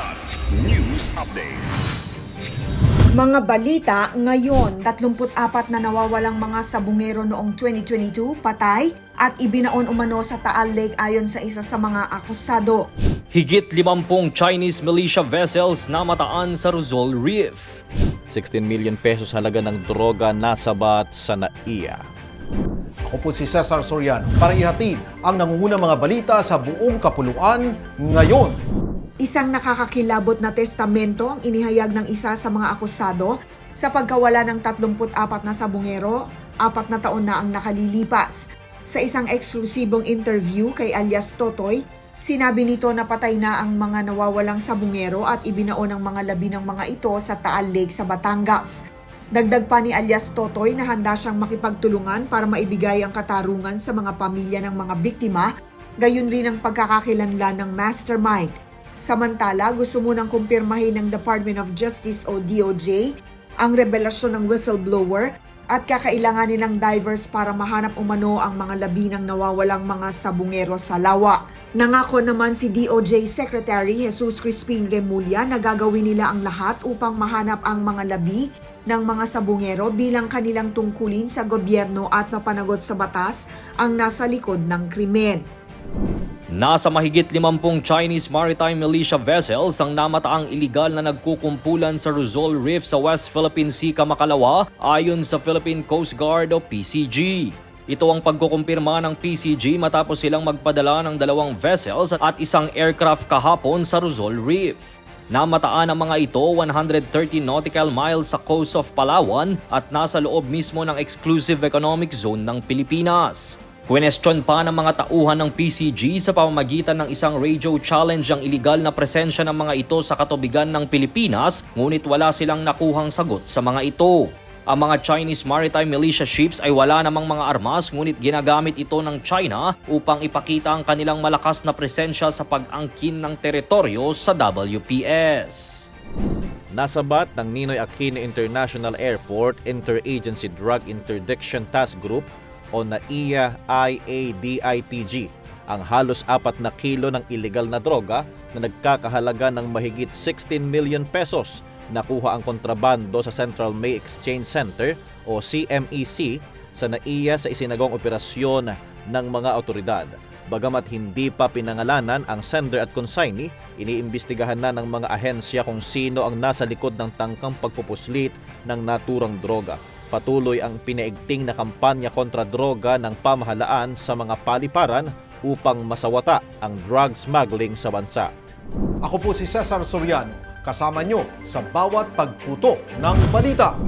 Kilat News Updates. Mga balita ngayon, 34 na nawawalang mga sabungero noong 2022 patay at ibinaon umano sa Taal Lake ayon sa isa sa mga akusado. Higit 50 Chinese militia vessels namataan sa Rizal Reef. 16 million pesos halaga ng droga nasabat sa NAIA. Ako po si Cesar Soriano para ihatid ang nangungunang mga balita sa buong kapuluan ngayon. Isang nakakakilabot na testamento ang inihayag ng isa sa mga akusado sa pagkawala ng 34 na sabungero, apat na taon na ang nakalilipas. Sa isang eksklusibong interview kay alias Totoy, sinabi nito na patay na ang mga nawawalang sabungero at ibinaon ang mga labi ng mga ito sa Taal Lake sa Batangas. Dagdag pa ni alias Totoy na handa siyang makipagtulungan para maibigay ang katarungan sa mga pamilya ng mga biktima, gayon rin ang pagkakakilanlan ng mastermind. Samantala, gusto munang kumpirmahin ng Department of Justice o DOJ ang revelasyon ng whistleblower at kakailanganin ng divers para mahanap umano ang mga labi ng nawawalang mga sabungero sa lawa. Nangako naman si DOJ Secretary Jesus Crispin Remulla na gagawin nila ang lahat upang mahanap ang mga labi ng mga sabungero bilang kanilang tungkulin sa gobyerno at mapanagot sa batas ang nasa likod ng krimen. Nasa mahigit 50 Chinese maritime militia vessels ang namataang iligal na nagkukumpulan sa Rizal Reef sa West Philippine Sea, Kamakalawa ayon sa Philippine Coast Guard o PCG. Ito ang pagkukumpirma ng PCG matapos silang magpadala ng dalawang vessels at isang aircraft kahapon sa Rizal Reef. Namataan ang mga ito 130 nautical miles sa coast of Palawan at nasa loob mismo ng exclusive economic zone ng Pilipinas. Question pa ng mga tauhan ng PCG sa pamamagitan ng isang radio challenge ang iligal na presensya ng mga ito sa katubigan ng Pilipinas ngunit wala silang nakuhang sagot sa mga ito. Ang mga Chinese maritime militia ships ay wala namang mga armas ngunit ginagamit ito ng China upang ipakita ang kanilang malakas na presensya sa pag-angkin ng teritoryo sa WPS. Nasabat ng Ninoy Aquino International Airport Interagency Drug Interdiction Task Group o NAIA IADITG ang halos apat na kilo ng illegal na droga na nagkakahalaga ng mahigit 16 million pesos nakuha ang kontrabando sa Central May Exchange Center o CMEC sa NAIA sa isinagawang operasyon ng mga otoridad. Bagamat hindi pa pinangalanan ang sender at consignee, iniimbestigahan na ng mga ahensya kung sino ang nasa likod ng tangkang pagpupuslit ng naturang droga. Patuloy ang pinaigting na kampanya kontra droga ng pamahalaan sa mga paliparan upang masawata ang drug smuggling sa bansa. Ako po si Cesar Soriano, kasama nyo sa bawat pagputo ng balita.